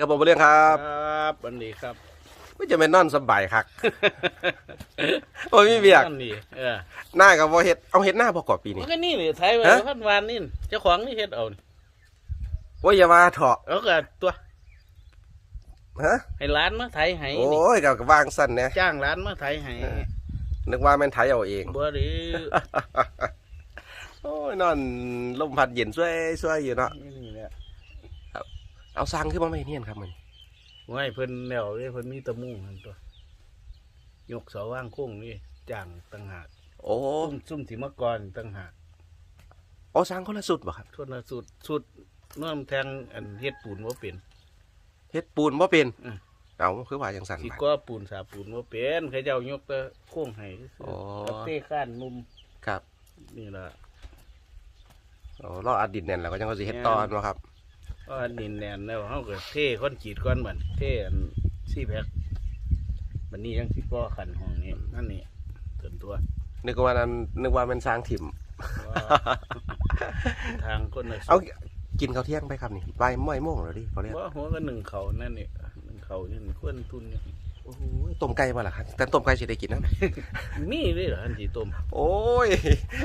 ครับผมเรื่องครับครับวันนี้ครับไม่จะเป็นนอนสบายคักโอ้ยมีเบียกวันนี้เออหน้ากับว่าเฮ็ดเอาเฮ็ดหน้าพอกว่าปีมันี้นก็นี่เลยไทยไว้ฮะพันวานนี่เจ้าของนี่เฮ็ดเอานี่ว่าอย่ามาเถาะเอาก็ตัวฮะให้ร้านมาไทยให้โอ้นี่ยกับวางสั้นเนี่ยจ้างร้านมาไทยให้นึกว่าแม่นไทยเอาเองบ่หรือโอ้ยนอนลมพัดเย็นช่วยช่วยอยู่เนาะนี่แหละ เอาสร้างขึ้นมาไม่เนียนครับมันไว้เพิ่นแล้วเด้เพิ่นมีแตะมุ่งหั่นตัวยกเสาว่างโค้งนี่จ้างต่างหากโอ้ซุ่มซุ่มสิมากรต่างหากโอ้สร้างคนละสุดบ่ครับทุนละสุดสุดน้ำแทงอันเฮ็ดปูนบ่เป็นเฮ็ดปูนบ่เป็นอืมเอาคือว่าจังสั่นสิไปก็ปูนสาปูนบ่เป็นเขาเจ้ายกแต่โค้งให้ซื่อโอ้ๆกับเต้ข้านมุมครับ นี่ล่ะโอ้รออัดดินแน่นแล้วก็จังก็สิเฮ็ดต่อเนาะครับ ก็ดินแนนแล้วเขาก็เท่ค้อนจีดก้อนเหมือนเท่อันซี่แพ็คมันนี่ยังที่ก็ขันห้องนี้นั่นนี่ส่วนตัวนึกว่านั้นนึกว่ามันสร้างถิ่มว่าทางคนละเอากินข้าวเที่ยงไปครับนี่บ่ายโมงโมงแล้วดิเขาเรียกว่าหัวก็หนึ่งเขานั่นนี่หนึ่งเขานี่ควรทุนนี่โอ้โหต้มไก่บ่ล่ะครับแต่ต้มไก่สิได้กินนะมีเลยเหรออันสีต้มโอ้ย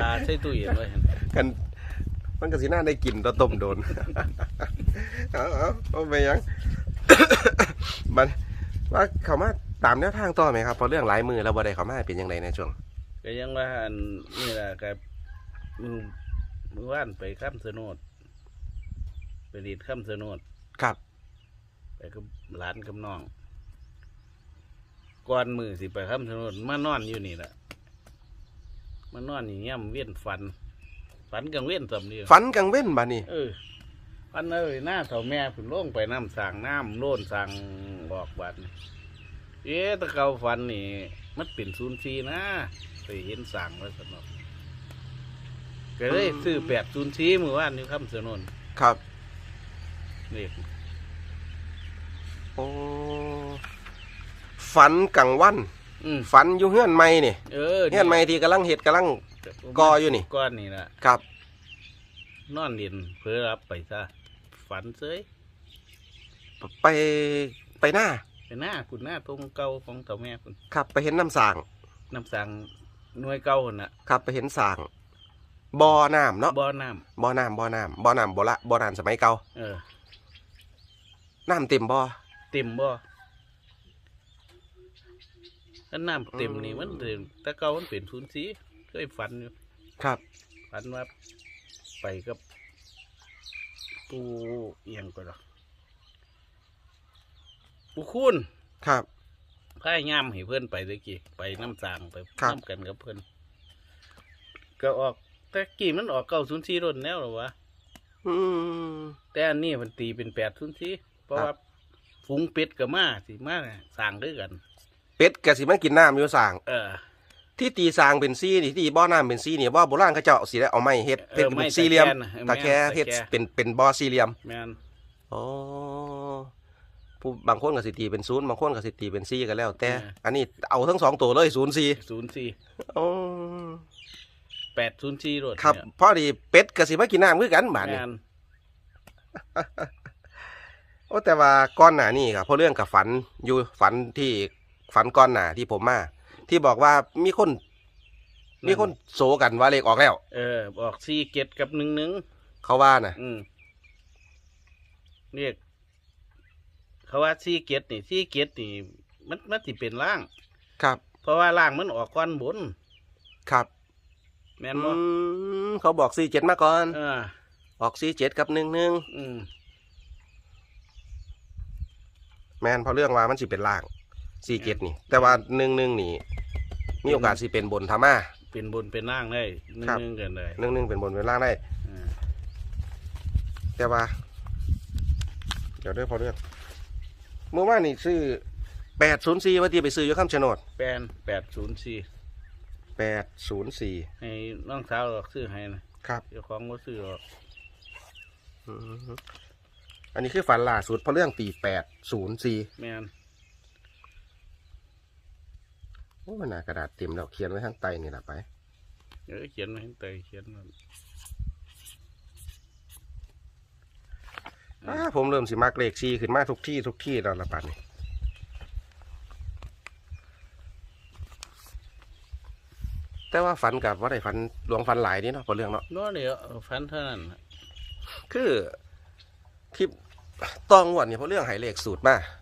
ตาใส่ตู้เย็นไว้หั่นกัน มันก็สิน่าได้กินตัวต้มโดนเอาเอาเอาไปยังมันว่าเขามาตามแนวทางต่อไหมครับเพราะเรื่องหลายมือแล้วบ่ได้เขามาเป็นยังไงในช่วงก็ยังว่าอันนี่แหละกับมือมือว่านไปข้ามสนดไปดีดข้ามสนดครับไปกับหลานกับน้องก่อนมือสิไปข้ามถนนมานอนอยู่นี่แหละมานอนอย่างเงี้ยมนเวียนฟัน ฝันกังเวียนสำเนียงฝันกลางเว้นบ่นี่เออฟันเอ้ยหน้าเถ่าแม่ผุนล่งไปน้ำสางน้ำโน่นสางบอกบัดนี่เอ๊ะแตะเกาฟันนี่ มันเป็นศูนย์ซีนะไปเห็นสางแล้วสนอกก็เลยซื้อแปดศูนย์ซีมือว่านนี่ข้ามถนนครับนี่โอ้ฝันกลางวันอืมฝันอยู่เฮือนใหม่นี่เออเฮือนใหม่ที่กำลังเฮ็ดกำลัง กออยู่นี่ ก้อนนี่นะครับ นอนเรียนเพื่อรับไปซะฝันเสยไปไปหน้าไปหน้าคุณหน้าตรงเก่าของเต่าแม่คุณครับ ไปเห็นน้ำสางน้ำสั่งหน่วยเก่าคนน่ะครับ ไปเห็นสางบ่อน้ำเนาะบ่อน้บ่อน้ำบ่อน้ำบ่อน้ำบ่ละบ่อน้ำสมัยเก่าำเออ น้ำเต็มบ่อ เต็มบ่ถ้าน้ำเต็มนี่มันเต็มแต่เก่ามันเป็นทุนย์สี เคยฝันอยู่ครับ ฝันว่าไปกับปูเอียงก็หรอกปูคุณครับพายย่ามให้เพื่อนไปตะกี้ไปน้ำสางไปครับ น้ำกันกับเพื่อนก็ออกแต่กี้มันออกเก้าศูนย์สี่รุ่นแล้วหรอวะอืม แต่อันนี้มันตีเป็นแปดศูนย์สี่เพราะครับ ว่าฝูงเป็ดกับมาสิมาสร้างด้วยกัน เป็ดกะสิมากินน้ำอยู่สางเออ ที่ตีสางเป็นซี่นี่ที่ตีบ่อน้ำเป็นซี่นี่บ่อโบราณเขาเจ้าสิได้เอาไม้เฮ็ดเออเป็นไม้สี่เหลี่ยมตะแกรงตะแคเออเฮ็ดตะแกรงเป็นเป็นบ่อสี่เหลี่ยมแมนอ๋อผู้บางคนก็สิตีเป็นศูนย์บางคนก็สิตีเป็นซี่ก็แล้ว แต่อันนี้เอาทั้งสองตัวเลยศูนย์สี่ศูนย์สี่อ๋อแปดศูนย์สี่รุ่นครับพอดีเป็ดก็สิมากินน้ำคือกันบาดแมนี้นโอ้แต่ว่าก้อนหนานี่ครับเพราะเรื่องกับฝันอยู่ฝันที่ฝันก้อนหนาที่ผมมา ที่บอกว่ามีคน มีคนโศกันว่าเลขออกแล้ว เออออกสี่เกตกับหนึ่งหนึ่งเขาว่านะอืมเรียกเขาว่าสี่เกตนี่สี่เกตนี่ มันมันสิเป็นล่าง ครับ เพราะว่าล่างมันออกก้อนบน ครับ แม่นอืบ่มเขาบอกสี่เจ็ดมาก่อน เออ ออกสี่เจ็ดกับหนึ่งหนึ่งอืมแมนเพราะเรื่องว่ามันสิเป็นล่างสี่เจ็ดนี่ แต่ว่าหนึ่งหนึ่งนี่ มีโอกาสสิเป็นบนธรรมาเป็นบนเป็นล่างได้หนึ่งครับหนึ่งกันเลยหนึ่งหนึ่งเป็นบนเป็นล่างได้ อ่าแต่ว่า เดี๋ยวเด้วยพอเรื่องเมื่อวานนี่ซื้อแปดศูนย์สี่ว่าที่ไปซื้ออยู่ข้ามโฉนดแปนแปดศูนย์สี่แปดศูนย์สี่ให้น้องสาวหรอกซื้อให้นะครับเจ้าของก็ซื้อหรอกอืมอันนี้คือฝันล่าสุดเพราะเรื่องตีแปดศูนย์สี่แม่น โอ้มันหนากระดาษเต็มแล้วเขียนไว้ข้างใต้นี่แหละไปเดี๋ยวเขียนไว้ให้เตยเขียนไว้อ้าผมเริ่มสิมักเลขซีขึ้นมาทุกที่ทุกที่แล้วละปัดนี้แต่ว่าฝันกับว่าได้ฝันหลวงฝันหลายนี่เนาะพอเรื่องเนาะน้อเดียวฟันเท่านั้นน่ะคือคลิปต้องงวดนี่เพราะเรื่องใหายเลขสูตรมาเพ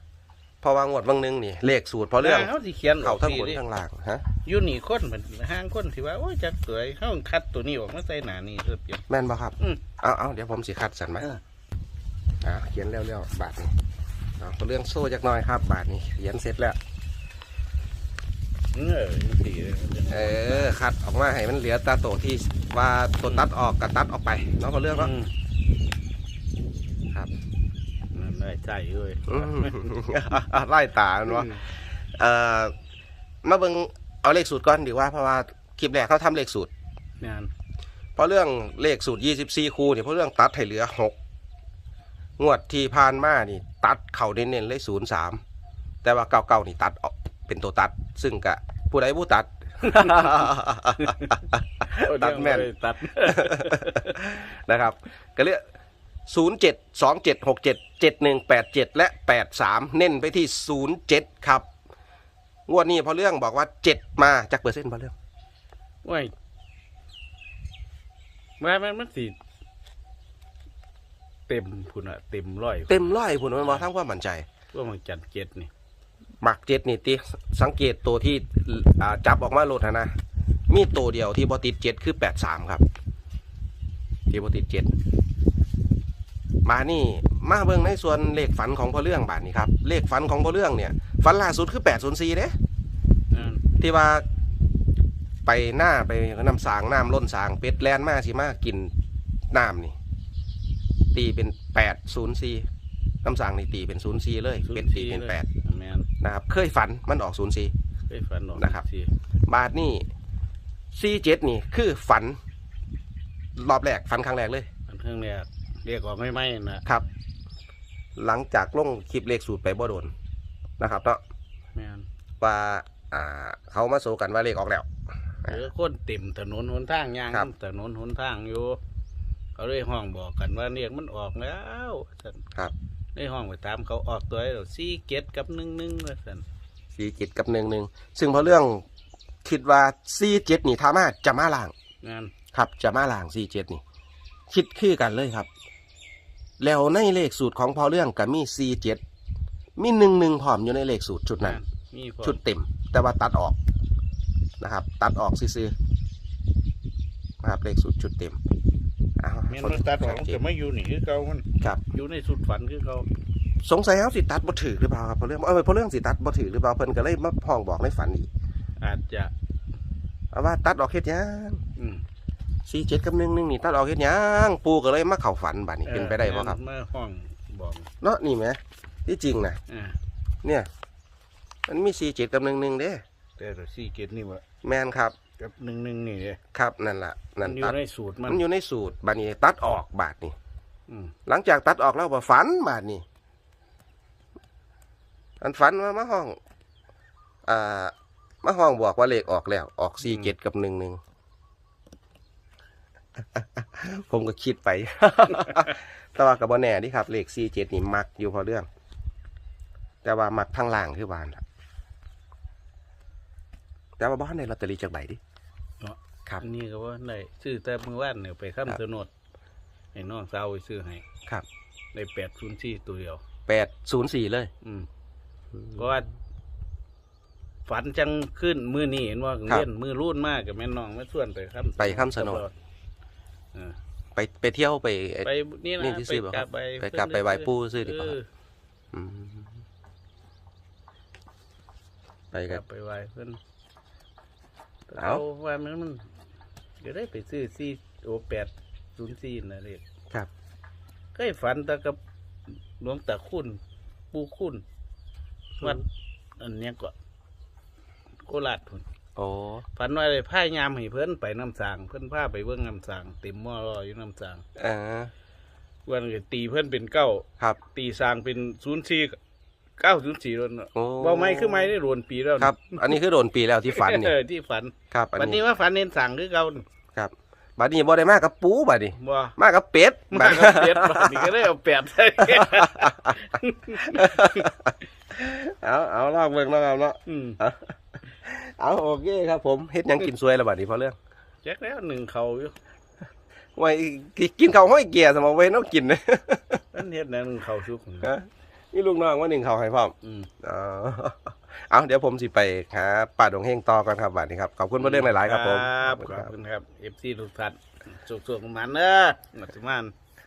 ราะว่างวดบางหนึงนี่เลขสูตรเพราะเรื่องเขาสิเขียนอเขาอกทั้งดีบนดิทั้งล่างฮะอยู่นี่คนมันห้างคนที่ว่าโอ้ยจักสวยเฮาคัดตัวนี้ออกมาใส่หน้านี่คือเปลี่ยนแม่นบ่ครับอืมเอาเอาเดี๋ยวผมสิคัดสันมาเอออ่าเขียนเร็วๆบาทนี้เอาเพราะเรื่องโซ่จักหน่อยครับ บาทนี้เขียนเสร็จแล้วเออจังซี่เลยเออคัดออกมาให้มันเหลือตาโตที่ว่าตัวตัดออกกับตัดออกไปเนาะเพราะเรื่องเนาะอืมครับนั่น ได้ใจเลยอืมไล่ตามันวะเอ่อมาเบิ่งเอาเลขสูตรก่อนดีกว่าเพราะว่าคลิปแรกเขาทำเลขสูตร งานเพราะเรื่องเลขสูตร 24 คู่นี่เพราะเรื่องตัดให้เหลือ 6 งวดที่ผ่านมานี่ ตัดเข่าเน้นๆเลย 03 แต่ว่าเก่าๆนี่ตัดออกเป็นตัวตัด ซึ่งกะผู้ใดผู้ตัด ตัดแม่น ตัด นะครับ ก็เรียก 07 27 67 71 87 และ 83 เน้นไปที่ 07 ครับ งวดนี้พอเรื่องบอกว่า 7 มาจากเปอร์เซ็นต์พอเรื่องว้ยว่ามันมันสิเต็มพุ่นอะเต็มร้อยเต็มร้อยผุนมันมาทั้งความมั่นใจพวกมันจัดเจ็ดนี่หมักเจ็ดนี่ติสังเกตตัวที่อ่าจับออกมาโลดนะนะ มีตัวเดียวที่บอติดเจ็ดคือแปดสามครับ ที่บอติดเจ็ด มานี่มาเบิ่งในส่วนเลขฝันของพ่อเรื่องบาทนี้ครับเลขฝันของพ่อเรื่องเนี่ยฝันล่าสุดคือแปดศูนย์สี่เด้อ่าที่ว่าไปหน้าไปน้ำสางน้ำล้นสางเป็ดแลนมาสิมากินน้ำนี่ ตีเป็นแปดศูนย์สี่น้ำสางนี่ตีเป็นศูนย์สี่เลยเป็ดตีเป็นแปดแมนนะครับเคยฝันมันออกศูนย์สี่เคยฝันออกนะครับสิบาทนี่ซีเจ็ดนี่คือฝัน รอบแรกฝันครั้งแรกเลยอันเครื่องเรียก เรียกว่าไม่ไม่นะครับ หลังจากลงคลิปเลขสูตรไปบ่โดนนะครับเนาะแมนว่าอ่า เขามาโซกันว่าเลขออกแล้วเออคนเต็มถนนหนทางยางครับ ถนนหนทางอยู่เขาเลยห้องบอกกันว่าเรียกมันออกแล้วสันครับในห้องไปตามเขาออกตัวให้เราซี่เก็ดกับหนึ่งหนึ่งว่าสันซีเจ็ดกับหนึ่งหนึ่งซึ่งเพราะเรื่องคิดว่าซีเจ็ดนี่ทามาจะมาล่าง งานครับจะมาล่างซีเจ็ดนี่ คิดคือกันเลยครับ แล้วในเลขสูตรของพอเรื่องกับมีซีเจ็ดมีหนึ่งหนึ่งพร้อมอยู่ในเลขสูตรชุดนั้นงานมีพอชุดเต็ม แต่ว่าตัดออกนะครับ ตัดออกซื่อๆนะครับเลขสูตรชุดเต็มอ้าวแม่นมันตัดออกมันจะไม่อยู่นี่คือเขามันครับ อยู่ในสุดฝันคือเขาสงสัยเขาสิตัดบ่ถือหรือเปล่าครับเพราะเรื่องเออเพราะเรื่องสิตัดบ่ถือหรือเปล่าเพิ่นก็เลยมาพ้องบอกในฝันอีกอาจจะเอาว่าตัดออกเฮ็ดหยังอืม สี่เจ็ดกับหนึ่งหนึ่งนี่ตัดออกเฮ็ดหยังปูก็เลยมาเข้าฝันบัดนี้เป็นไปได้บ่ครับเมื่อห้องบอกเนาะนี่แหมที่จริงนะอ่าเนี่ย มันมีสี่เจ็ดกับหนึ่งหนึ่งเด้แต่เราซี่เก็ดนี่วะแมนครับ กับหนึ่งหนึ่งนี่เลยครับนั่นล่ะมันั่นนอยู่ตัดในสูตรมันมันอยู่ในสูตรบัดนี้ตัดออกบาทนี่ อืมหลังจากตัดออกแล้วบ่ฝันบาทนี่อันฝันว่ามาห้อง อ่ามาห้องบอกว่าเลขออกแล้ว ออกสี่เจ็ดกับหนึ่งหนึ่ง ผมก็คิดไป แต่ว่ากับบ่แน่นี่ครับ เลขสี่เจ็ดนี่มักอยู่พอเรื่อง แต่ว่ามักทางล่างคือวานล่ะแต่ว่าบ้านในลอตเตอรี่จากใบดิครับอันนี้ก็ว่าได้ซื้อแต่เมื่อวานเนี่ยไปครับค้ำสนดให้น้องสาวไปซื้อให้ครับได้แปดศูนย์สี่ตัวเดียวแปดศูนย์สี่เลย อืมเพราะว่าฝันจังขึ้นมือนี่เห็นว่าครับเล่นมือรุ่นมากกับแม่น้องมาส่วนไปค้ำไปคำชะโนดเออ ไปไปเที่ยวไปไอ้ไปนี่นี่นะที่ซื้อบ่กครัลับ บไปไปกลับไปไหว้ปู่ซื้อดีกว่าเอืมไปกกัลับ บไปไหว้เพิ่นเอาว่ามันมันจะได้ไปซื้อสี่โอแปดศูนย์สี่นะเรียกครับ เคยฝันแต่กับหลวงตาคุณปูคุณวัดอันเนี้ยก็โคราชพุ่น โอ้ฝันว่าได้พายามให้เพิ่นไปน้ำสางเพิ่นพาไปเบิ่งน้ำสางเต็มหม้อรออยู่น้ำสางอ่าวันก็ตีเพิ่นเป็นเก้าครับ ตีสางเป็นศูนย์สี่เก้าศูนย์สี่แล้วเนาะโอ้บ่ไม่คือไม่ได้รวนปีแล้วครับ อันนี้คือโดนปีแล้วที่ฝันเอเนี่ยอที่ฝันครับ อันวันนี้นี้ว่าฝันเน้นสางคือเก่าครับบัดนี้บ่ได้มากับปูบัดนี้บ่มากับเป็ดมากับเป็ดบัดนี้ ก็ได้เอาเป็ดใส่ เอาเอาลอกเบิ่งเนาะครับเนาะอืมเอา โอเคครับผมเฮ็ดหยังกินสวยแล้วบัดนี้พอเรื่องแจ็คแล้วหนึ่งเขาอยู่ไว้กินข้าวห้อยเกียร์สมองเว้นเอากินนะนั่นเฮ็ดแนวหนึ่งเขาชุกฮะนี่ลูกน้องว่าหนึ่งเขาให้พร้อมอืมอ๋อเอาเดี๋ยวผมสิไปหาป่าดงเฮงต่อกันครับบัดนี้ครับขอบคุณพ่อเรื่องหลายๆครับผมครับขอบคุณขคอรับบคุณครับ FC ทุกท่านสุขๆมันเด้อมาสิมัน